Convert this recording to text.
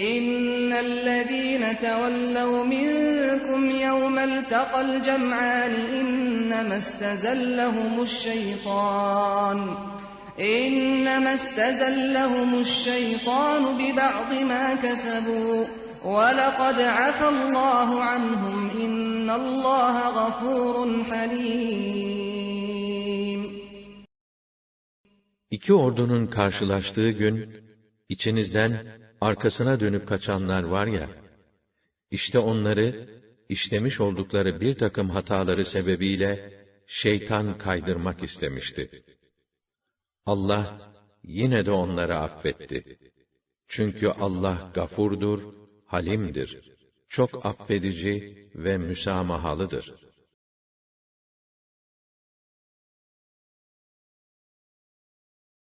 إن الذين تولوا منكم يوم التقى الجمعان إنما استزلهم الشيطان إنما استزلهم الشيطان ببعض ما كسبوا ولقد عفى الله عنهم إن الله غفور حليم İki ordunun karşılaştığı gün, içinizden arkasına dönüp kaçanlar var ya, işte onları, işlemiş oldukları bir takım hataları sebebiyle, şeytan kaydırmak istemişti. Allah, yine de onları affetti. Çünkü Allah gafurdur, halimdir. Çok affedici ve müsamahalıdır.